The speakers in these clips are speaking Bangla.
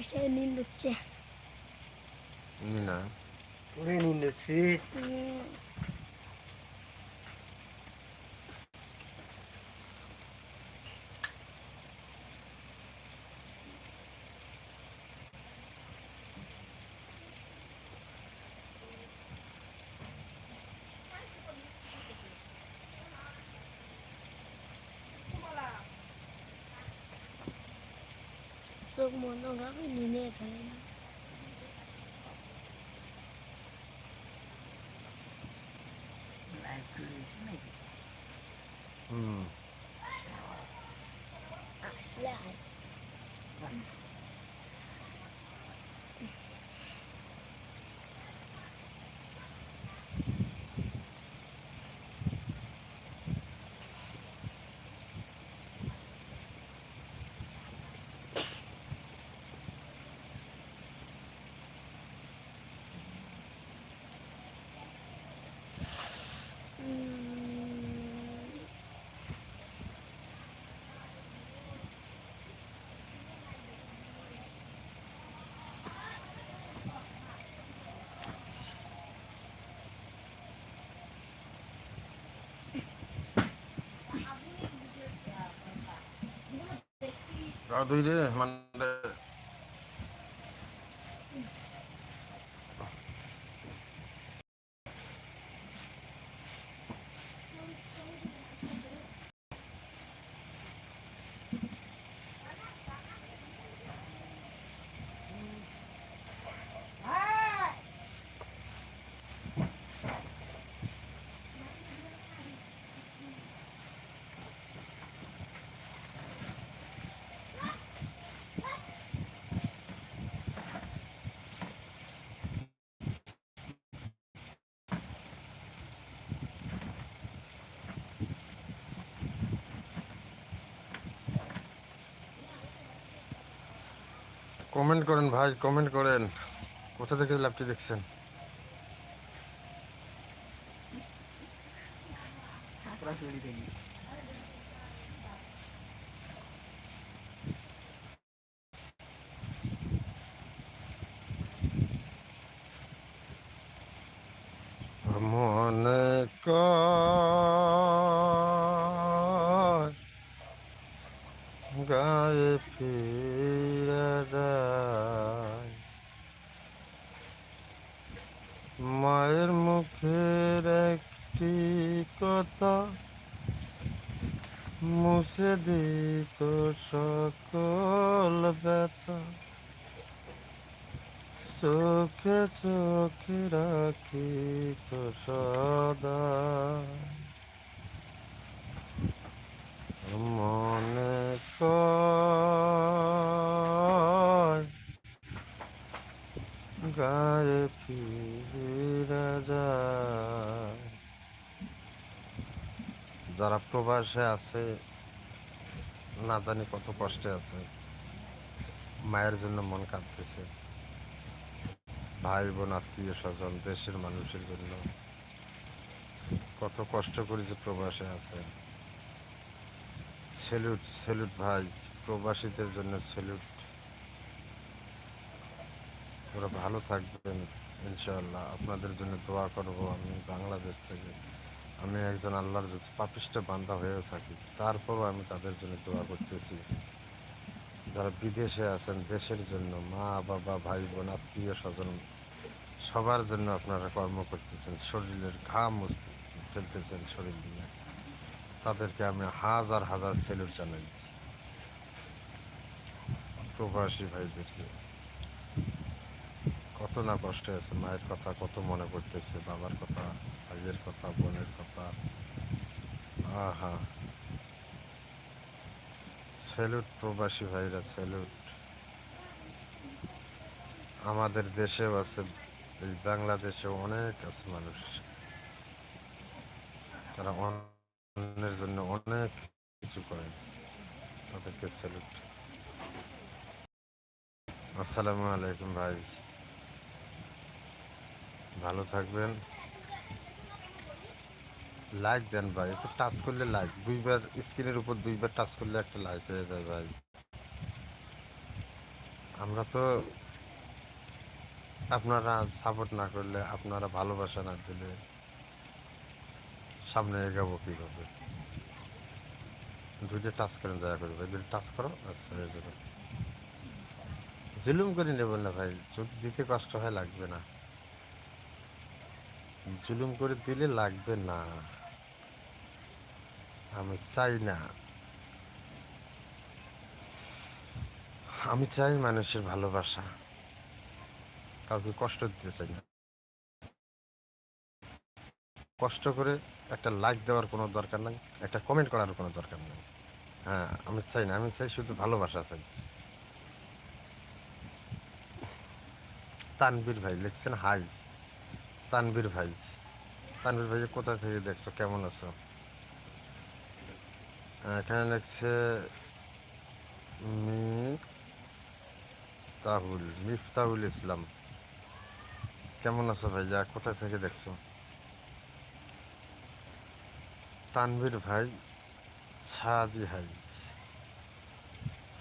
বিষয়ে নিন্দুচ্ছে না পুরে নিন্দুচ্ছি Sok mon orang ini ne thayna. Raduydi, man comment করেন ভাই কমেন্ট করেন কোথা থেকে লাভটি দেখছেন মনে কর যারা প্রবাসে আছে না জানি কত কষ্টে আছে মায়ের জন্য মন কাঁদতেছে ভাই বোন আত্মীয় স্বজন দেশের মানুষের জন্য কত কষ্ট করে যে প্রবাসে আছে সেলুট সেলুট ভাই প্রবাসীদের জন্য সেলুট ওরা ভালো থাকবেন ইনশাল্লাহ আপনাদের জন্য দোয়া করবো আমি বাংলাদেশ থেকে আমি একজন আল্লাহর পাপিষ্ট বান্ধা হয়েও থাকি তারপরও আমি তাদের জন্য দোয়া করতেছি যারা বিদেশে আছেন দেশের জন্য মা বাবা ভাই বোন আত্মীয় স্বজন সবার জন্য আপনারা কর্ম করতেছেন শরীরের ঘাম ফেলতেছেন শরীর দিয়ে তাদেরকে আমি হাজার হাজার সেলুট জানাই প্রবাসী ভাইদেরকে কত না কষ্ট আছে মায়ের কথা কত মনে করতেছে বাবার কথা কাজের কথা বনের কথা আহা স্যালুট প্রবাসী ভাইরা স্যালুট আমাদের দেশেও আছে এই বাংলাদেশে অনেক আছে মানুষ তারা অন্যের জন্য অনেক কিছু করে তাদেরকে স্যালুট আসসালামু আলাইকুম ভাই ভালো থাকবেন লাইক দেন ভাই একটু টাচ করলে লাইক দুইবার স্ক্রিনের উপর দুইবার টাচ করলে একটা লাইক হয়ে যায় ভাই আমরা তো আপনারা সাপোর্ট না করলে আপনারা ভালোবাসা না দিলে সামনে এগাবো কীভাবে দুইটা টাচ করেন দয়া করে ভাই টাচ করো আচ্ছা হয়ে যাবে জুলুম করে নেবেন না ভাই যদি দিতে কষ্ট হয় লাগবে না জুলুম করে দিলে লাগবে না আমি চাই না আমি চাই মানুষের ভালোবাসা কাউকে কষ্ট দিতে চাই না কষ্ট করে একটা লাইক দেওয়ার কোনো দরকার নাই একটা কমেন্ট করার কোনো দরকার নেই হ্যাঁ আমি চাই না আমি চাই শুধু ভালোবাসা চাই তানবীর ভাই লিখছেন হাই তানবীর ভাই তানবীর ভাই কোথা থেকে দেখছো কেমন আছো এখানে লেখছে মিফ তাহুল মিফতাহুল ইসলাম কেমন আছো ভাইয়া কোথায় থেকে দেখছো তানভীর ভাই ছাদি হাই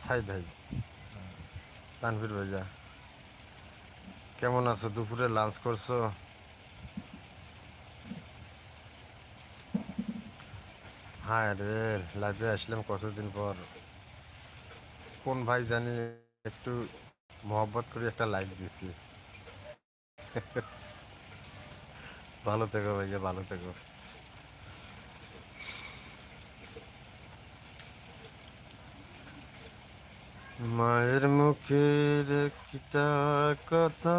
সাইদ হাই তানবির ভাইয়া কেমন আছো দুপুরে লাঞ্চ করছো হ্যাঁ রে লাইফে আসলাম কতদিন পর কোন ভাই জানি একটু মোহব্বত করে একটা লাইক দিছি ভালো থেকো ভাই ভালো থেকো মায়ের মুখের কিটা কথা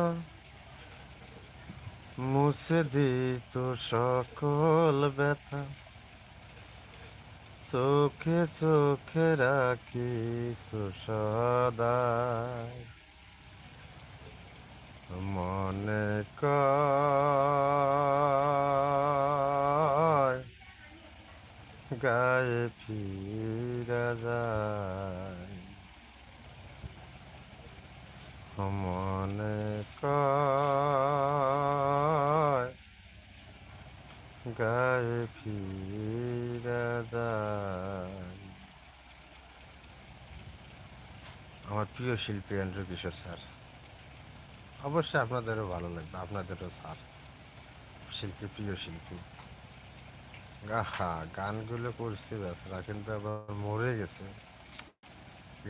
মুছে দিত সকল ব্যথা চোখে চোখে রাখি তো সদায় মনে গায়ে ফিরা যায় মনে গায়ে ফির প্রিয় শিল্পী এন্ড্রু কিশোর স্যার অবশ্যই আপনাদেরও ভালো লাগবে আপনাদেরও স্যার শিল্পী প্রিয় শিল্পী হ্যাঁ গানগুলো করছে বেচারা কিন্তু আবার মরে গেছে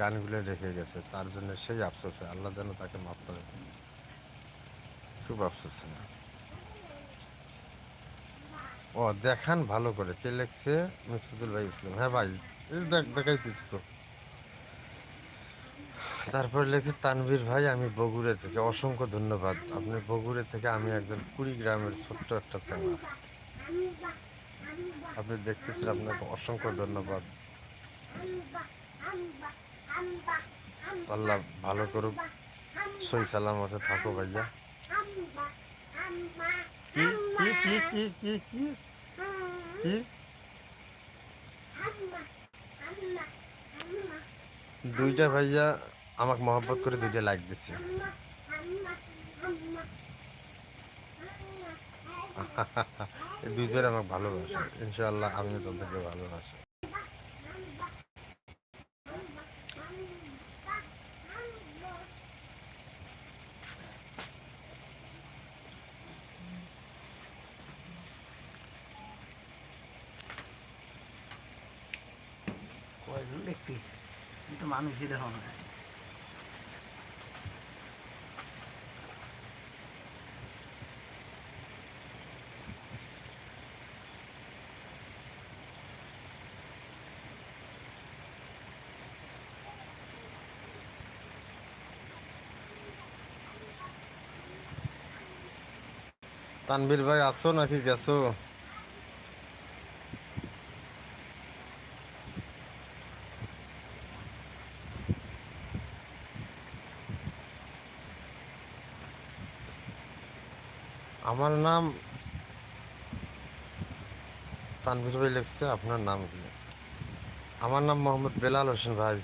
গানগুলো রেখে গেছে তার জন্য সেই আফসোসে আল্লাহ যেন তাকে মাফ করে খুব আফসোস না ও দেখান ভালো করে কে লেখছে মুফিজুল ভাই ইসলাম হ্যাঁ ভাই দেখাইতেছি তো তারপর লেখে তানবীর ভাই আমি বগুড়া থেকে অসংখ্য ধন্যবাদ আপনি বগুড়া থেকে আমি একজন কুড়িগ্রামের ছোট্ট একটা ছেলে আপনি দেখতেছেন আপনাকে অসংখ্য ধন্যবাদ আল্লাহ ভালো করুক সই সালামতে থাকো ভাইয়া কি দুইটা ভাইয়া আমাকে মহব্বত করে দুইটা লাইক দিছে দুজনে আমাকে ভালোবাসে ইনশাল্লাহ আমি তাদেরকে ভালোবাসি মানুষই দেখো না তানবির ভাই আছো নাকি গেছো আমার নাম তানবির ভাই লিখছে আপনার নাম কি আমার নাম মোহাম্মদ বেলাল হোসেন ভাই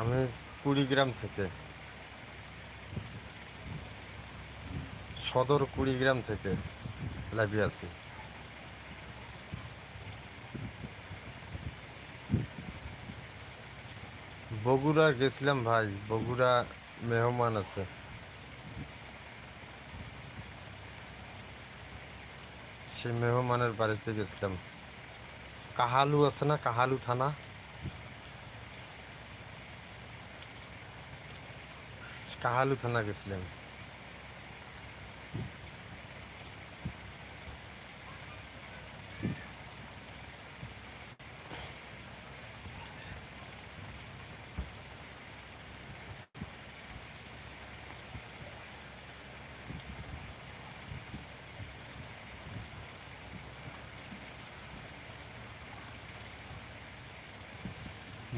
আমি কুড়িগ্রাম থেকে সদর কুড়িগ্রাম থেকে লাভি আছি বগুড়া গেছিলাম ভাই বগুড়া মেহমান আছে সেই মেহমানের বাড়িতে গেছিলাম কাহালু আছে না কাহালু থানা কাহালু থানা গেছিলাম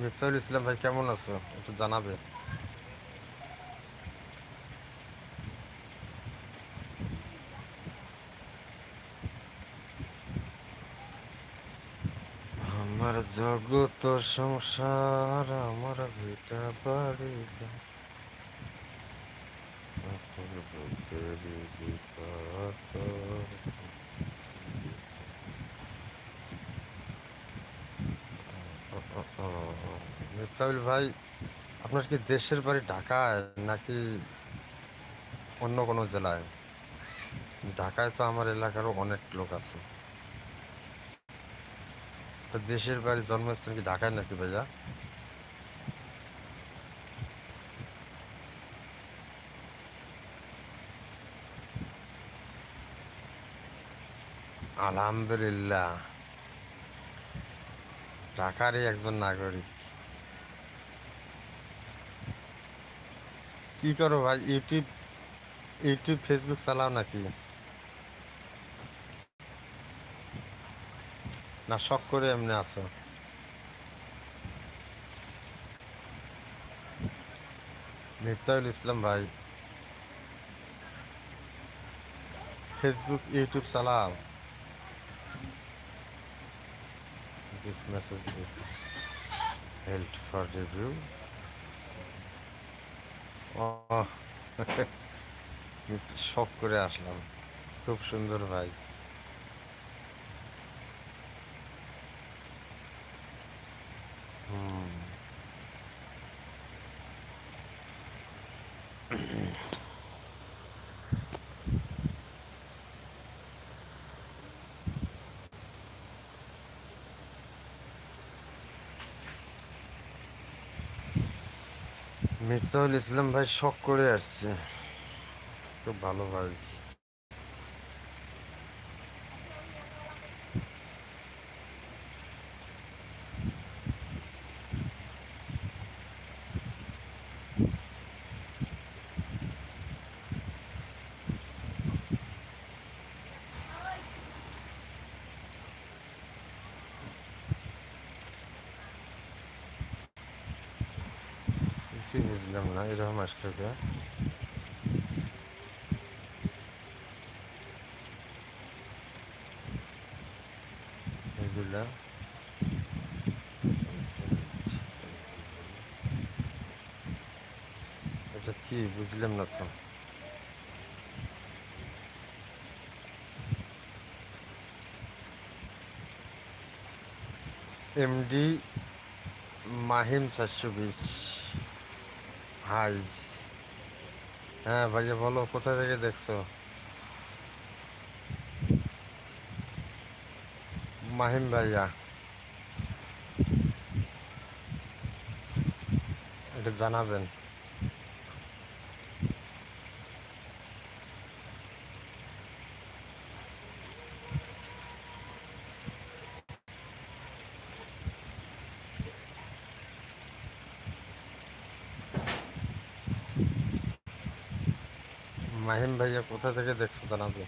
মিফতাহুল ইসলাম ভাই কেমন আছো একটু জানাবে আমার জগত সংসার আমার ভিটা বাড়ি ভাই আপনার কি দেশের বাড়ি ঢাকায় নাকি অন্য কোনো জেলায় ঢাকায় তো আমার এলাকারও অনেক লোক আছে দেশের বাড়ি জন্মস্থান কি ঢাকায় নাকি ভাইয়া আলহামদুলিল্লাহ ঢাকারই একজন নাগরিক কি করো ভাই ইউটিউব ইউটিউব ফেসবুক চালাও নাকি না শখ করে এমনি আছো মিফতাহুল ইসলাম ভাই ফেসবুক ইউটিউব চালাও this message is help for review শখ করে আসলাম খুব সুন্দর ভাই মিফতাহুল ইসলাম ভাই শখ করে আসছে খুব ভালো ভাই না এরকম আসলে এগুলা এটা কি বুঝলাম না তো এমডি মাহিম চারশো বিশ आज हां भैया बोलो কোথা থেকে দেখছো মহিম ভাইয়া এটা জানাবেন মাহিম ভাইয়া কোথা থেকে দেখছো জানাবে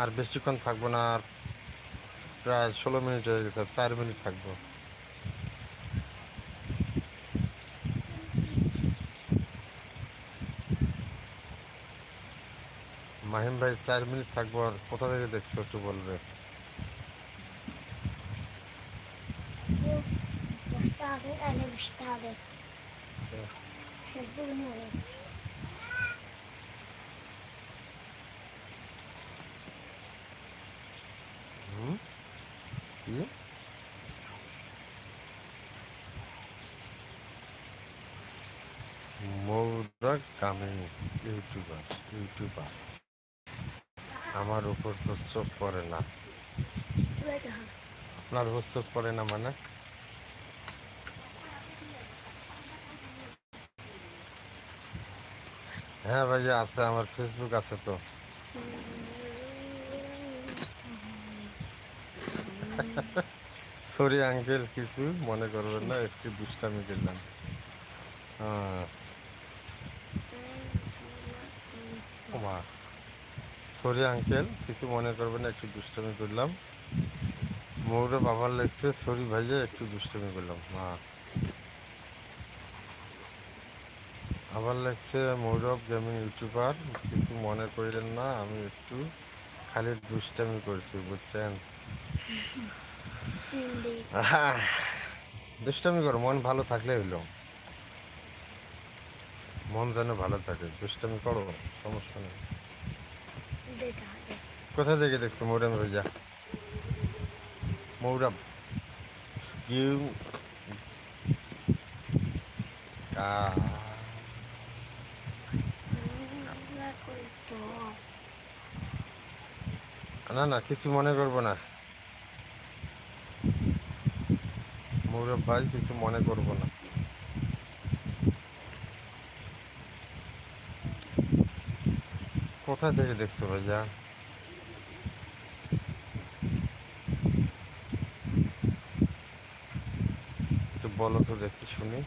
আর বেশিক্ষণ থাকবো না আর প্রায় ষোলো মিনিট হয়ে গেছে চার মিনিট থাকবো মাহিম ভাই চার মিনিট থাকবো আর কোথা থেকে দেখছো একটু বলবে হুম কামিনী ইউটিউবার ইউটিউবার আমার উপর তো চোখ পড়ে না আপনার উপর চোখ পড়ে না মানে হ্যাঁ ভাইয়া আছে আমার ফেসবুক আছে তো সরি আঙ্কেল কিছু মনে করবেন না একটু দুষ্টামি দিলাম মা সরি আঙ্কেল কিছু মনে করবেন না একটু দুষ্টামি করলাম হ্যাঁ। মৌরা বাবার লেগছে সরি ভাইয়া একটু দুষ্টামি করলাম হ্যাঁ আবার লাগছে মৌরভ গেমিং ইউটিউবার কিছু মনে করিলেন না আমি একটু খালি দুষ্টামি করছি বুঝছেন দুষ্টামি করো মন ভালো থাকলে হইলো মন যেন ভালো থাকে দুষ্টামি করো সমস্যা নেই কোথা থেকে দেখছো মৌরম ভাইয়া মৌরব গেম না না কিছু মনে করব না মৌরভ ভাই কিছু মনে করব না কোথা থেকে দেখছো ভাইয়া একটু বলো তো দেখি শুনি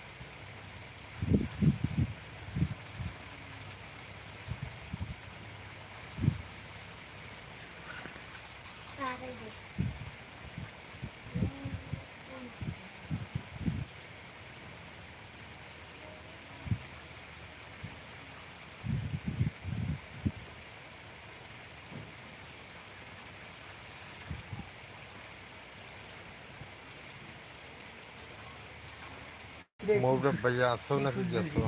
মৌরব ভাইয়া আসো নাকি গেছো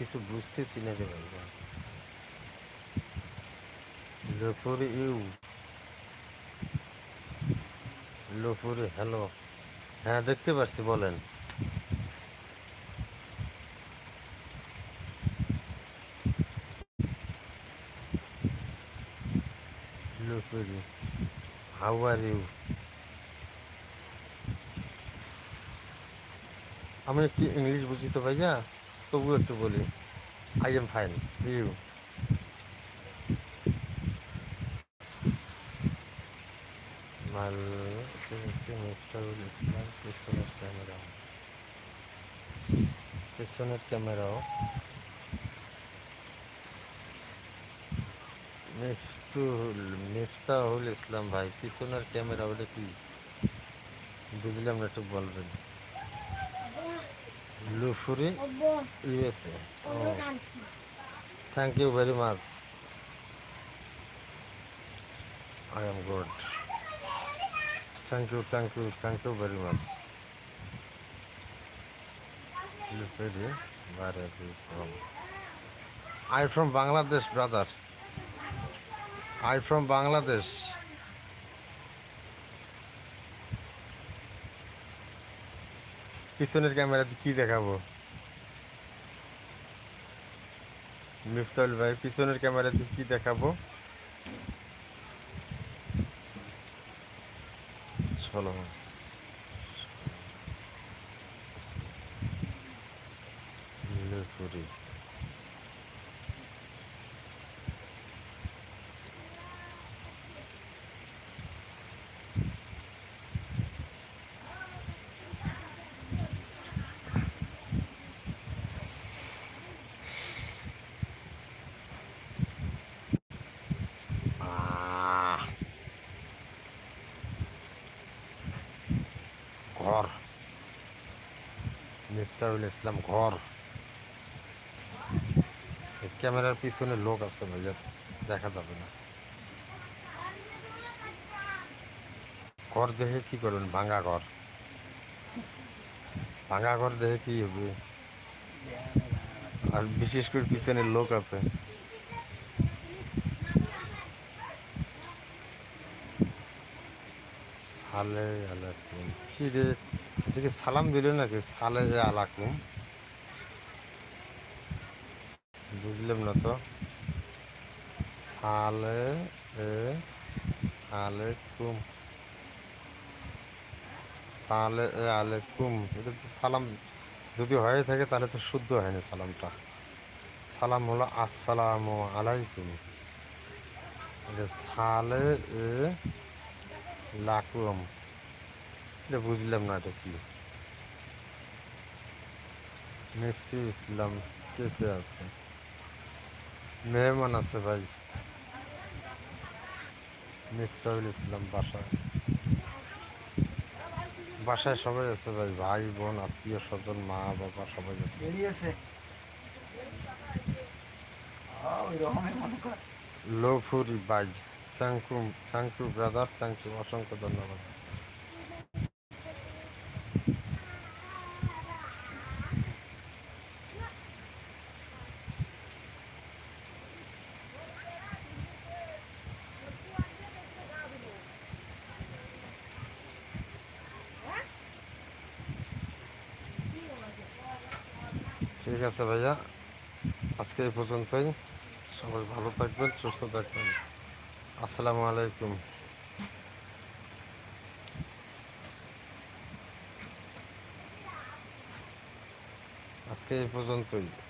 কিছু বুঝতেছি না রে ভাইয়া লোফর ইউ লোফর হ্যালো হ্যাঁ দেখতে পারছি বলেন লোফর হাউ আর ইউ আমি একটু ইংলিশ বুঝি তো ভাইয়া তোবও তো বলি আই এম ফাইল বিউ মাল কি হেসিন মক্তরুল ইসলাম কিছনার ক্যামেরা কিছনার ক্যামেরা নেক্সট মক্তরুল ইসলাম ভাই কিছনার ক্যামেরা বলে কি বুঝলাম না একটু বলবেন Lufuri, USA. Oh. Thank you very much. I am good. Thank you very much. Lufuri, where are you from? I am from Bangladesh, brother. পিছনের ক্যামেরাতে কি দেখাবো মিফতাল ভাই পিছনের ক্যামেরাতে কি দেখাবো চলো মিফতাউল ইসলাম ঘর ক্যামেরার পিছনে লোক আছে ভাইয়া দেখা যাবে না ঘর দেখে কি করবেন ভাঙা ঘর ভাঙা ঘর দেখে কি হবে আর বিশেষ করে পিছনে লোক আছে সালে আলাইকুম কি রে এটাকে সালাম দিল নাকি সালে যে আলাকুম বুঝলাম না তো সালে এ আলাইকুম সালে এ আলাইকুম এটা তো সালাম যদি হয়ে থাকে তাহলে তো শুদ্ধ হয়নি সালামটা সালাম হলো আসসালাম আলাইকুম সালে এ লাকুম এটা বুঝলাম না এটা কি মেফতি ইসলাম কে কে আছে মেহমান আছে ভাই মিফতাহুল ইসলাম বাসায় বাসায় সবাই আছে ভাই ভাই বোন আত্মীয় স্বজন মা বাবা সবাই আছে লোফুরি bye thank you thank you brother thank you অসংখ্য ধন্যবাদ ঠিক আছে ভাইয়া আজকে এই পর্যন্তই সবাই ভালো থাকবেন সুস্থ থাকবেন আসসালামু আলাইকুম আজকে এই পর্যন্তই